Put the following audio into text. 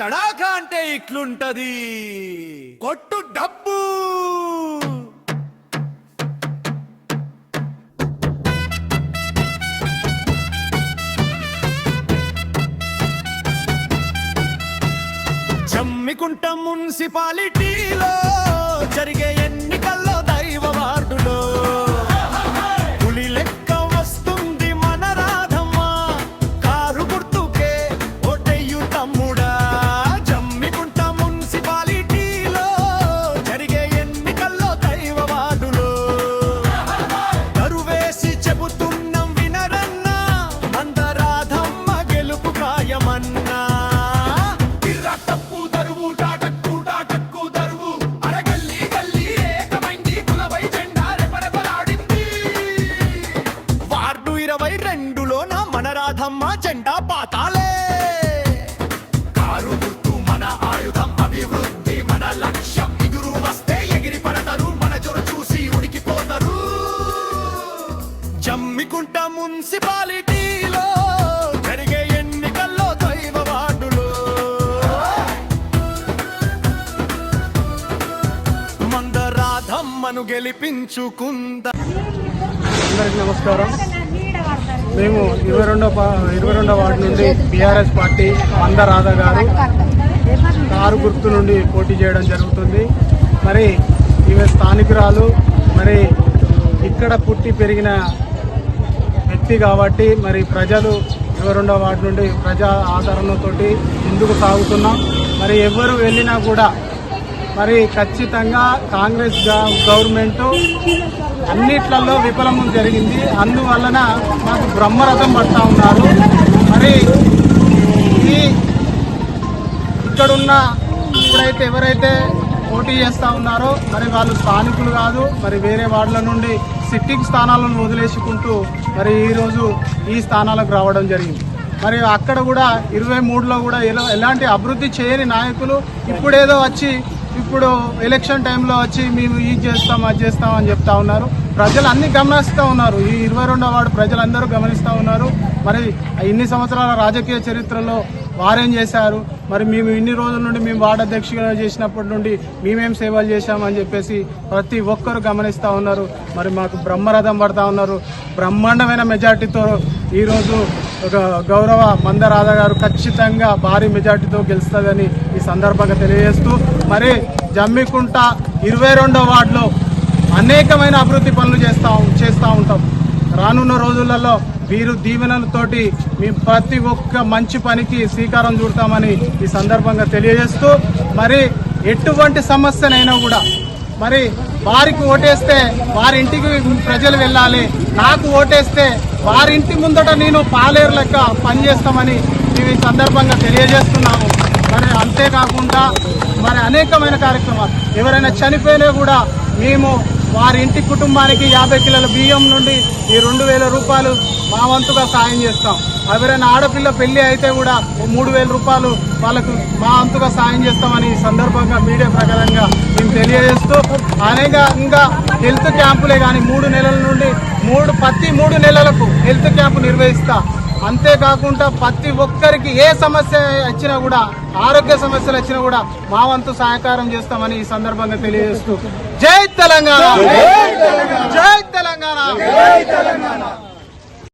తడాకా అంటే ఇట్లుంటది. కొట్టు డబ్బు. చమ్మికుంట మున్సిపాలిటీలో జెండా కారు గుర్తు మన ఆయుధం అభివృద్ధి మన లక్ష్యం. ఎగురు వస్తే ఎగిరి పడతారు మన జొర చూసి ఉడికిపోతారు. జమ్మికుంట మున్సిపాలిటీలో జరిగే ఎన్నికల్లో దైవ వార్డులో. మందరాధమ్మను గెలిపించుకుందా అందరికీ నమస్కారం. మేము ఇరవై రెండో ఇరవై రెండో వార్డు నుండి బీఆర్ఎస్ పార్టీ మంద రాధా గారు కారు గుర్తు నుండి పోటీ చేయడం జరుగుతుంది. మరి ఈమె స్థానికురాలు మరి ఇక్కడ పుట్టి పెరిగిన వ్యక్తి కాబట్టి మరి ప్రజలు ఇరవై రెండో వార్డు నుండి ప్రజా ఆదరణతో ముందుకు సాగుతున్నాం. మరి ఎవరు వెళ్ళినా కూడా మరి ఖచ్చితంగా కాంగ్రెస్ గ- గవర్నమెంట్ అన్నిట్లలో విఫలం జరిగింది. అందువలన మాకు బ్రహ్మరథం పడతా ఉన్నారు. మరి ఈ ఇక్కడున్న ఇప్పుడైతే ఎవరైతే పోటీ చేస్తా ఉన్నారో మరి వాళ్ళు స్థానికులు కాదు మరి వేరే వార్డుల నుండి సిట్టింగ్ స్థానాలను వదిలేసుకుంటూ మరి ఈరోజు ఈ స్థానాలకు రావడం జరిగింది. మరి అక్కడ కూడా ఇరవై మూడులో కూడా ఎలా- ఎలాంటి అభివృద్ధి చేయని నాయకులు ఇప్పుడేదో వచ్చి ఇప్పుడు ఎలక్షన్ టైంలో వచ్చి మేము ఇది చేస్తాం అది చేస్తాం అని చెప్తా ఉన్నారు. ప్రజలు అన్ని గమనిస్తూ ఉన్నారు. ఈ ఇరవై రెండో వార్డు ప్రజలందరూ గమనిస్తూ ఉన్నారు. మరి ఇన్ని సంవత్సరాల రాజకీయ చరిత్రలో వారేం చేశారు? మరి మేము ఇన్ని రోజుల నుండి మేము వార్డు అధ్యక్షులుగా చేసినప్పటి నుండి మేమేం సేవలు చేశామని చెప్పేసి ప్రతి ఒక్కరు గమనిస్తూ ఉన్నారు. మరి మాకు బ్రహ్మరథం పడతా ఉన్నారు. బ్రహ్మాండమైన మెజార్టీతో ఈరోజు ఒక గౌరవ మందరాధ గారు ఖచ్చితంగా భారీ మెజార్టీతో గెలుస్తుందని ఈ సందర్భంగా తెలియజేస్తూ మరి జమ్మికుంట ఇరవై రెండో వార్డులో అనేకమైన అభివృద్ధి పనులు చేస్తా చేస్తూ ఉంటాం. రానున్న రోజులలో వీరు దీవెనలతోటి మేము ప్రతి ఒక్క మంచి పనికి శ్రీకారం చూడతామని ఈ సందర్భంగా తెలియజేస్తూ మరి ఎటువంటి సమస్యనైనా కూడా మరి వారికి ఓటేస్తే వారి ఇంటికి ప్రజలు వెళ్ళాలి. నాకు ఓటేస్తే వారి ఇంటి ముందట నేను పాలేరు లెక్క పనిచేస్తామని మేము ఈ సందర్భంగా తెలియజేస్తున్నాము. మరి అంతేకాకుండా మరి అనేకమైన కార్యక్రమాలు. ఎవరైనా చనిపోయినా కూడా మేము వారి ఇంటి కుటుంబానికి యాభై కిలోల బియ్యం నుండి ఈ రెండు వేల రూపాయలు మా వంతుగా సాయం చేస్తాం. ఎవరైనా ఆడపిల్ల పెళ్ళి అయితే కూడా ఓ మూడు వేల రూపాయలు వాళ్ళకు మా వంతుగా సాయం చేస్తామని ఈ సందర్భంగా మీడియా ప్రకారంగా మేము తెలియజేస్తూ అనేకంగా హెల్త్ క్యాంపులే కానీ మూడు నెలల నుండి మూడు ప్రతి మూడు నెలలకు హెల్త్ క్యాంపు నిర్వహిస్తా అంతేకాకుండా ప్రతి ఒక్కరికి ఏ సమస్య వచ్చినా కూడా ఆరోగ్య సమస్యలు వచ్చినా కూడా మా వంతు సహకారం చేస్తామని ఈ సందర్భంగా తెలియజేస్తూ జై తెలంగాణ! జై తెలంగాణ!